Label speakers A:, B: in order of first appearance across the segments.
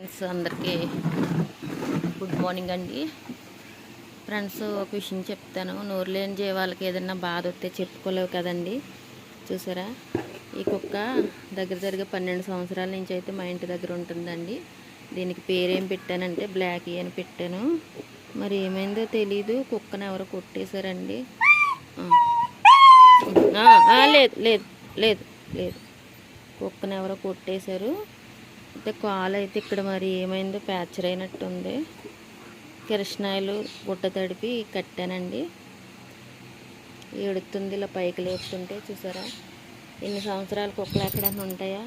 A: Friends అందరికీ good morning అండి. Friends ఒక విషయం చెప్తాను. నోరు లేని జీవాలకి ఏదైనా బాధ వస్తే చెప్పుకోలేవు కదండి. చూసారా? ఈ కుక్క దగ్గర దగ్గర పన్నెండు సంవత్సరాల నుంచి అయితే మా ఇంటి దగ్గర ఉంటుందండి. దీనికి పేరేం పెట్టానంటే బ్లాకీ అని పెట్టాను. మరి ఏమైందో తెలీదు. కుక్కను ఎవరో కొట్టేశారండి. లేదు లేదు లేదు లేదు. కుక్కను ఎవరో కొట్టేశారు. అయితే కాలు అయితే ఇక్కడ మరి ఏమైందో ప్యాచర్ అయినట్టుంది. కిరసనాయలు గుడ్డ తడిపి కట్టానండి. ఏడుతుంది ఇలా పైకి లేపుతుంటే చూసారా? ఇన్ని సంవత్సరాలు కుక్కలు ఎక్కడైనా ఉంటాయా?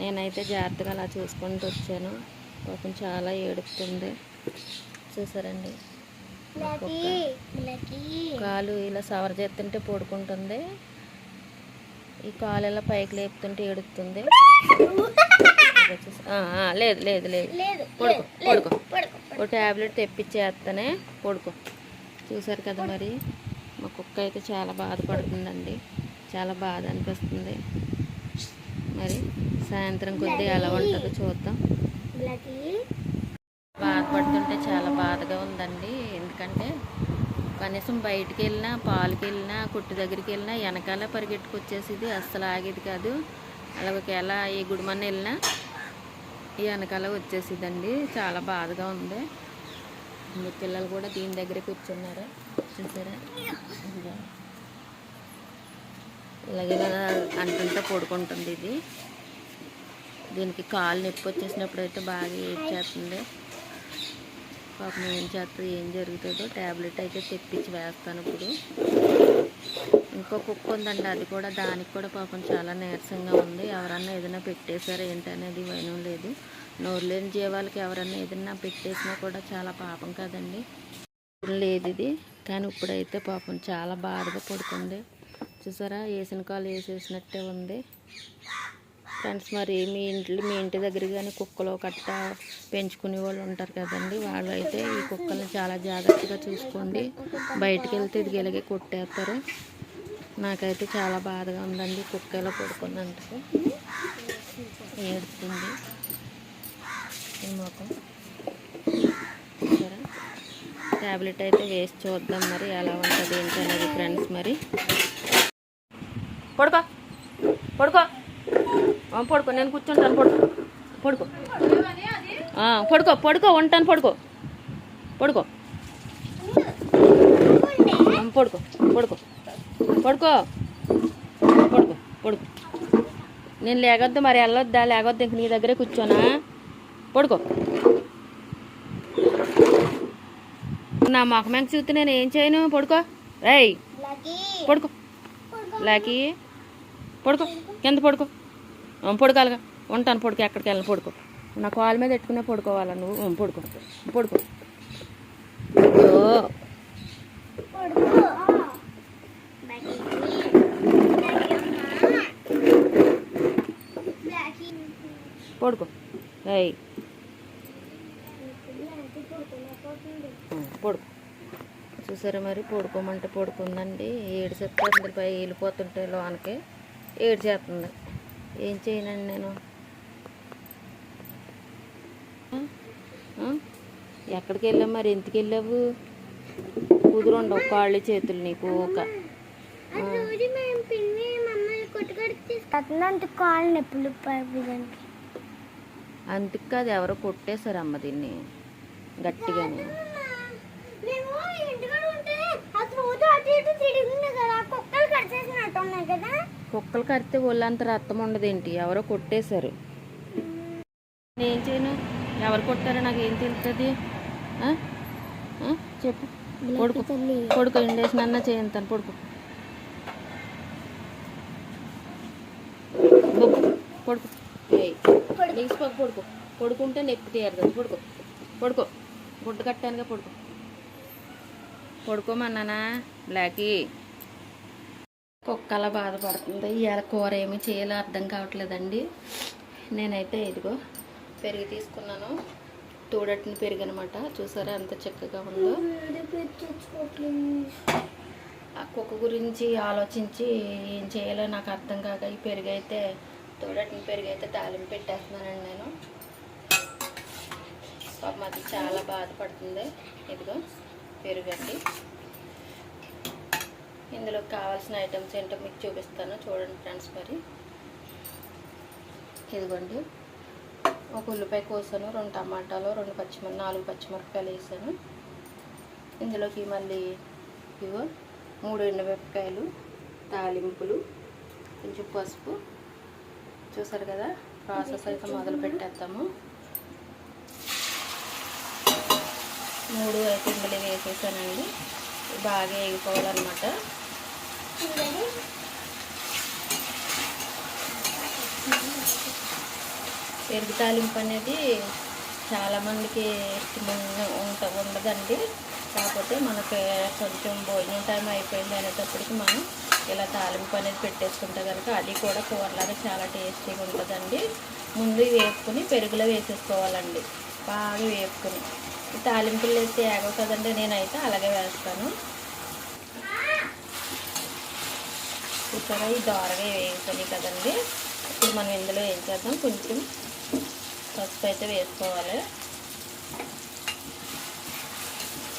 A: నేనైతే జాగ్రత్తగా అలా చూసుకుంటూ వచ్చాను. పాపం చాలా ఏడుస్తుంది చూసారండి. కాలు ఇలా సవర చేస్తుంటే పడుకుంటుంది. ఈ కాలు ఇలా పైకి లేపుతుంటే ఏడుస్తుంది లేదు లేదు లేదు. పడుకో పడుకో. ఓ ట్యాబ్లెట్ తెప్పించేస్తానే పడుకో. చూసారు కదా మరి మా కుక్క అయితే చాలా బాధపడుతుందండి. చాలా బాధ అనిపిస్తుంది. మరి సాయంత్రం కొద్దీ ఎలా ఉంటుందో చూద్దాం. బాధపడుతుంటే చాలా బాధగా ఉందండి. ఎందుకంటే కనీసం బయటికి వెళ్ళినా పాలకి వెళ్ళినా కొట్టు దగ్గరికి వెళ్ళినా వెనకాల పరిగెట్టుకొచ్చేసేది అస్సలు ఆగేది కాదు. అలా ఒకవేళ ఏ గుడిమన్న వెళ్ళినా ఈ వెనకాల వచ్చేసిందండి. చాలా బాధగా ఉంది. మీ పిల్లలు కూడా దీని దగ్గర కూర్చున్నారు. చూసారా? ఇలాగే అంటంతా అంటుంటే పడుకుంటుంది ఇది. దీనికి కాలు నొప్పి వచ్చేసినప్పుడు అయితే బాగా ఏడ్చేస్తుంది. పాపం ఏం చేస్తుంది ఏం జరుగుతుందో ట్యాబ్లెట్ అయితే తెప్పించి వేస్తాను ఇప్పుడు. ఇంకో కుక్క ఉందండి అది కూడా దానికి కూడా పాపం చాలా నీరసంగా ఉంది. ఎవరన్నా ఏదైనా పెట్టేశారా ఏంటనేది వైనం లేదు. నోరు లేని జీవాలకి ఎవరన్నా ఏదైనా పెట్టేసినా కూడా చాలా పాపం కదండి. లేదు ఇది కానీ ఇప్పుడైతే పాపం చాలా బాధగా పడుతుంది చూసారా వేసిన కాలు వేసేసినట్టే ఉంది. ఫ్రెండ్స్ మరి మీ ఇంట్లో మీ ఇంటి దగ్గర కానీ కుక్కలు కట్ట పెంచుకునే వాళ్ళు ఉంటారు కదండి. వాళ్ళు అయితే ఈ కుక్కల్ని చాలా జాగ్రత్తగా చూసుకోండి. బయటకు వెళ్తే ఇది ఇలాగే కొట్టేస్తారు. నాకైతే చాలా బాధగా ఉందండి. కుక్క ఇలా పడుకుందంటే ఏడుతుంది ఈ మొఖం. ట్యాబ్లెట్ అయితే వేసి చూద్దాం మరి ఎలా ఉంటుంది ఏంటి అనేది ఫ్రెండ్స్ మరి. పడుకో. పడుకో. పడుకో. నేను కూర్చుంటాను పడుకో. పడుకో. పడుకో పడుకో ఉంటాను పడుకో. పడుకో. పడుకో పడుకో. పడుకో. పడుకో పడుకో. నేను లేగొద్దు మరి వెళ్ళొద్దా? లేగొద్దు ఇంక నీ దగ్గరే కూర్చోనా? పడుకో. నా మొఖమెంక చూస్తే నేను ఏం చేయను? పడుకో. రేయ్. పడుకో. లాకి. పడుకో. కింద పడుకో. ఆ, పడుకోవాలిగా ఉంటాను పడుకో. ఎక్కడికి వెళ్ళను పడుకో. నా కాలు మీద పెట్టుకునే పడుకోవాలా నువ్వు? పడుకో. పడుకో. పడుకో. ఏయ్. పడుకో. చూసారా మరి పడుకోమంటే పడుకుందండి. ఏడు చెప్తారు పై వెళ్ళిపోతుంటే లోనకి ఏడు చేస్తుంది ఏం చేయనండి నేను? ఎక్కడికి వెళ్ళావు మరి? ఎందుకు వెళ్ళావు? కుదురుండవు కాళ్ళు చేతులు నీకు ఊక.
B: కాళ్ళు నొప్పులు
A: అందుకు కాదు ఎవరో కొట్టేశారమ్మ దీన్ని గట్టిగానే.
B: కుక్కలు
A: కరితే ఒళ్ళంత రక్తం ఉండదేంటి? ఎవరో కొట్టేశారు. నేను చేయను? ఎవరు కొట్టారో నాకు ఏం తెలుస్తుంది? చెప్పు. పడుకో ఇండేషన్ అన్నా చేయంతాను పడుకో బొబ్బు, పడుకో. పడుకో. పడుకుంటే నొప్పి తీయరు కదా పడుకో. పడుకో. గుడ్డ కట్టానుగా పడుకో. పడుకోమన్నానా బ్లాకీ. కుక్క అలా బాధపడుతుంది ఇవాళ కూర ఏమి చేయాలో అర్థం కావట్లేదండి. నేనైతే ఇదిగో పెరుగు తీసుకున్నాను. తోడట్టిన పెరుగు అనమాట చూసారా ఎంత చక్కగా ఉందో? ఆ కుక్క గురించి ఆలోచించి ఏం చేయాలో నాకు అర్థం కాక ఈ పెరుగు అయితే తోడట్టిన పెరుగు అయితే తాలింపు పెట్టేస్తున్నానండి నేను. పాపం అది చాలా బాధపడుతుంది. ఇదిగో పెరుగండి. ఇందులో కావాల్సిన ఐటమ్స్ ఏంటో మీకు చూపిస్తాను. చూడండి ఫ్రెండ్స్ మరి. ఇదిగోండి. ఒక ఉల్లిపాయ కోసాను రెండు టమాటాలు రెండు పచ్చిమిరప నాలుగు పచ్చిమిరపకాయలు వేసాను. ఇందులోకి మళ్ళీ ఇవో మూడు ఎండుమిరపకాయలు తాలింపులు కొంచెం పసుపు చూసారు కదా? ప్రాసెస్ అయితే మొదలు పెట్టేద్దాము. మూడు అయితే ఇందులో వేసేసానండి. బాగా వేగిపోవాలన్నమాట. పెరుగు తాలింపు అనేది చాలామందికి ఇష్టమైన ఉంట ఉండదండి. కాకపోతే మనకి కొంచెం భోజనం టైం అయిపోయింది అనేటప్పటికి మనం ఇలా తాలింపు అనేది పెట్టేసుకుంటే కనుక అది కూడా కూరలాగా చాలా టేస్టీగా ఉంటుందండి. ముందు వేపుకుని పెరుగులో వేసేసుకోవాలండి. బాగా వేపుకుని. తాలింపులు వేస్తే ఏగవు కదండి నేనైతే అలాగే వేస్తాను. ఇక్కడ ఈ దోరగా వేయించాలి కదండి. ఇప్పుడు మనం ఇందులో ఏం చేద్దాం? కొంచెం పసుపు అయితే వేసుకోవాలి.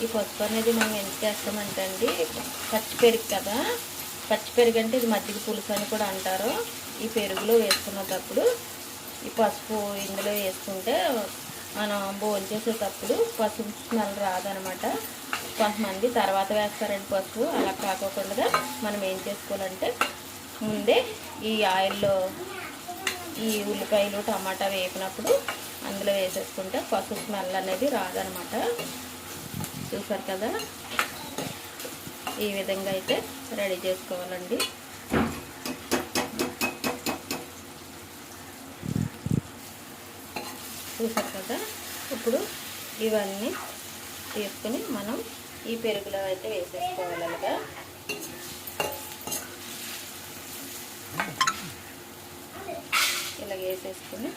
A: ఈ పసుపు అనేది మనం ఎంత చేస్తామంటే అండి పచ్చి పెరుగు కదా. పచ్చి పెరుగు అంటే ఇది మజ్జిగ పులుసు అని కూడా అంటారు. ఈ పెరుగులో వేసుకున్నప్పుడు ఈ పసుపు ఇందులో వేసుకుంటే మనం భోజనం చేసేటప్పుడు పసుపు స్మెల్ రాదనమాట. కొంతమంది తర్వాత వేస్తారండి పసుపు అలా కాకోకుండా మనం ఏం చేసుకోవాలంటే ముందే ఈ ఆయిల్లో ఈ ఉల్లిపాయలు టమాటా వేపినప్పుడు అందులో వేసేసుకుంటే పసుపు స్మెల్ అనేది రాదనమాట. చూసారు కదా? ఈ విధంగా అయితే రెడీ చేసుకోవాలండి. చూసారు కదా? ఇప్పుడు ఇవన్నీ తీసుకుని మనం ఈ పెరుగులో అయితే వేసేసుకోవాలి అలాగా ఇలా వేసేసుకుని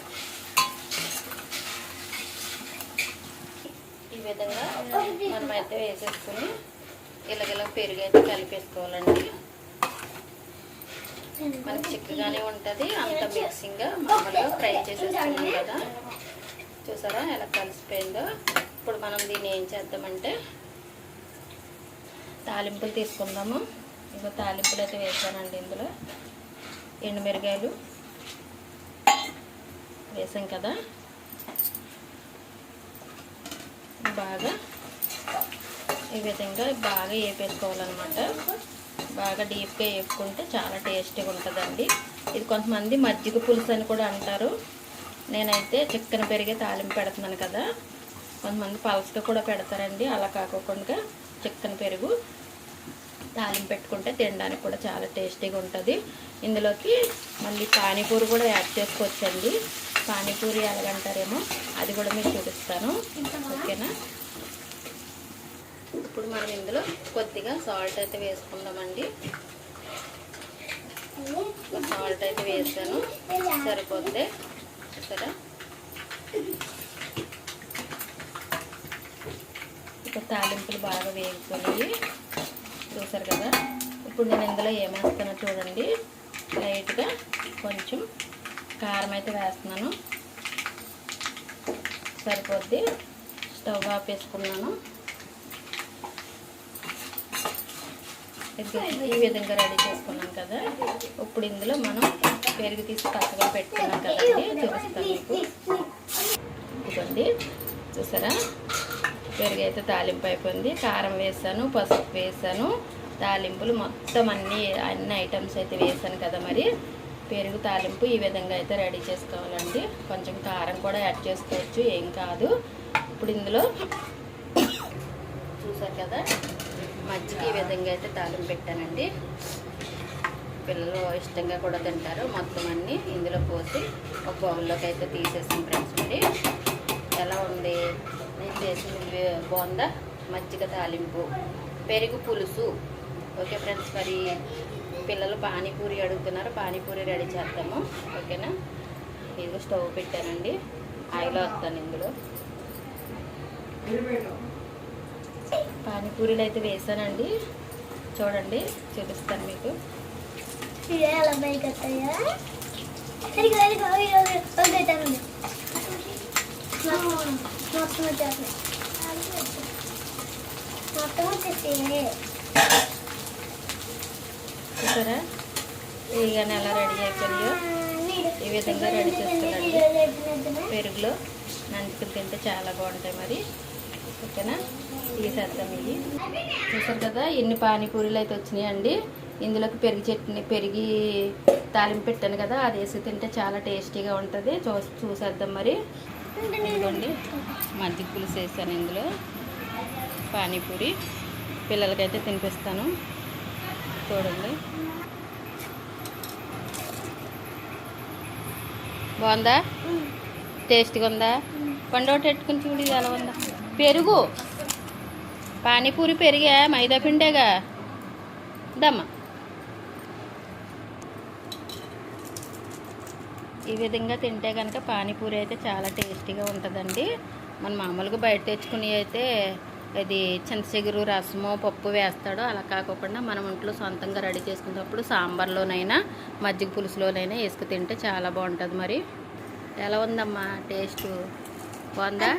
A: ఈ విధంగా మనం అయితే వేసేసుకుని ఇలాగ పెరుగు అయితే కలిపేసుకోవాలండి. మనకి చిక్కగానే ఉంటుంది అంత మిక్సింగ్గా మామూలుగా ఫ్రై చేసేసుకున్నాం కదా. చూసారా ఎలా కలిసిపోయిందో? ఇప్పుడు మనం దీన్ని ఏం చేద్దామంటే తాలింపులు తీసుకుందాము. ఇంకో తాలింపులు అయితే వేసానండి ఇందులో. ఎండుమిరగాయలు వేసాం కదా. బాగా ఈ విధంగా బాగా వేపేసుకోవాలన్నమాట బాగా డీప్గా వేపుకుంటే చాలా టేస్టీగా ఉంటుందండి. ఇది కొంతమంది మజ్జిగ పులుసు అని కూడా అంటారు. నేనైతే చికెన్ పెరిగే తాలింపు పెడుతున్నాను కదా. కొంతమంది పలసగా కూడా పెడతారండి. అలా కాకోకుండా చికెన్ పెరుగు తాలింపు పెట్టుకుంటే తినడానికి కూడా చాలా టేస్టీగా ఉంటుంది. ఇందులోకి మళ్ళీ పానీపూరి కూడా యాడ్ చేసుకోవచ్చండి. పానీపూరి ఎలాగంటారేమో అది కూడా మీకు చూపిస్తాను. ఓకేనా? ఇప్పుడు మనం ఇందులో కొద్దిగా సాల్ట్ అయితే వేసుకుందామండి. సాల్ట్ అయితే వేసాను. సరిపోద్ది సరే ఇప్పుడు తాలింపులు బాగా వేగిపోయి చూసారు కదా? ఇప్పుడు నేను ఇందులో ఏమేస్తానో చూడండి. లైట్గా కొంచెం కారం అయితే వేస్తున్నాను. సరిపోద్ది. స్టవ్ ఆపేసుకున్నాను. ఈ విధంగా రెడీ చేసుకున్నాం కదా. ఇప్పుడు ఇందులో మనం పెరుగు తీసి పక్కగా పెట్టుకున్నాం కదండి. చూపిస్తాను మీకు. ఇదిగోండి. చూసారా? పెరుగు అయితే తాలింపు అయిపోయింది. కారం వేసాను పసుపు వేసాను. తాలింపులు మొత్తం అన్ని అన్ని ఐటమ్స్ అయితే వేసాను కదా మరి. పెరుగు తాలింపు ఈ విధంగా అయితే రెడీ చేసుకోవాలండి. కొంచెం కారం కూడా యాడ్ చేసుకోవచ్చు. ఏం కాదు. ఇప్పుడు ఇందులో చూసారు కదా? మజ్జిగ ఈ విధంగా అయితే తాలింపు పెట్టానండి. పిల్లలు ఇష్టంగా కూడా తింటారు. మొత్తం అన్నీ ఇందులో పోసి ఒక బౌల్లోకి అయితే తీసేసాం ఫ్రెండ్స్ మరి. ఎలా ఉంది? నేను చేసిన బాగుందా? మజ్జిగ తాలింపు. పెరుగు పులుసు. ఓకే ఫ్రెండ్స్ మరి. పిల్లలు పానీపూరి అడుగుతున్నారు. పానీపూరి రెడీ చేస్తాము ఓకేనా? ఇది స్టవ్ పెట్టానండి. ఆయిల్ వస్తాను ఇందులో. పానీపూరీలు అయితే వేసానండి. చూడండి చూపిస్తాను మీకు. చూసారా? ఇవన్నీ ఎలా రెడీ అయిపోయాయో ఈ విధంగా రెడీ చేసుకోవాలండి పెరుగులో నంచుకుని తింటే చాలా బాగుంటాయి మరి. ఓకేనా? తీసేద్దాం ఇది. చూసారు కదా ఎన్ని పానీపూరీలు అయితే వచ్చినాయండి. ఇందులోకి పెరిగి చట్నీ పెరిగి తాలింపు పెట్టాను కదా అది వేసి తింటే చాలా టేస్టీగా ఉంటుంది. చూ చూసేద్దాం మరి. ఇదిగోండి మజ్జిగ పులుసు వేసాను ఇందులో. పానీపూరి. పిల్లలకైతే తినిపిస్తాను. చూడండి. బాగుందా? టేస్ట్గా ఉందా? పండోటి పెట్టుకుని చూడు ఇది ఎలా ఉందా. పెరుగు. పానీపూరి పెరిగా మైదా పిండేగా. దమ్మా. ఈ విధంగా తింటే కనుక పానీపూరి అయితే చాలా టేస్టీగా ఉంటుందండి. మన మామూలుగా బయట తెచ్చుకుని అయితే ఇది చిన్నసిగురు రసము పప్పు వేస్తాడు అలా కాకుండా మనం ఇంట్లో సొంతంగా రెడీ చేసుకున్నప్పుడు సాంబార్లోనైనా మజ్జిగ పులుసులోనైనా వేసుకు తింటే చాలా బాగుంటుంది మరి. ఎలా ఉందమ్మా టేస్ట్? బాగుందా?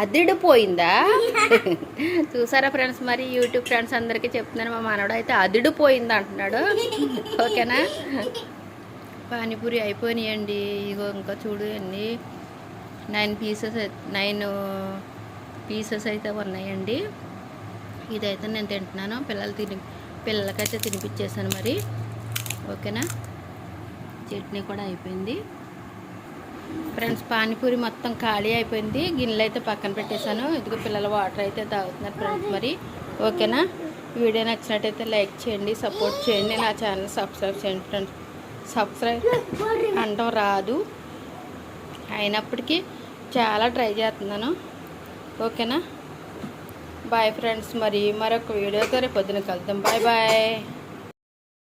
A: అదిడిపోయిందా? చూసారా ఫ్రెండ్స్ మరి యూట్యూబ్ ఫ్రెండ్స్ అందరికీ చెప్తున్నాను మా మనవడు అయితే అదిడిపోయింది అంటున్నాడు. ఓకేనా? పానీపూరి అయిపోయినాయండి. ఇగో ఇంకా చూడు అన్ని నైన్ పీసెస్ నైన్ పీసెస్ అయితే ఉన్నాయండి. ఇదైతే నేను తింటున్నాను. పిల్లలు తిని పిల్లలకైతే తినిపించేసాను మరి. ఓకేనా? చట్నీ కూడా అయిపోయింది. ఫ్రెండ్స్ పానీపూరి మొత్తం ఖాళీ అయిపోయింది. గిన్నెలు అయితే పక్కన పెట్టేశాను. ఇదిగో పిల్లలు వాటర్ అయితే తాగుతున్నారు ఫ్రెండ్స్ మరి. ఓకేనా? వీడియో నచ్చినట్టయితే లైక్ చేయండి సపోర్ట్ చేయండి నా ఛానల్ సబ్స్క్రైబ్ చేయండి ఫ్రెండ్స్. సబ్స్క్రైబ్ అనడం రాదు. అయినప్పటికీ చాలా ట్రై చేస్తున్నాను. ఓకేనా? బాయ్ ఫ్రెండ్స్ మరి మరొక వీడియోతో రేపు పొద్దున కలుద్దాం. Bye bye.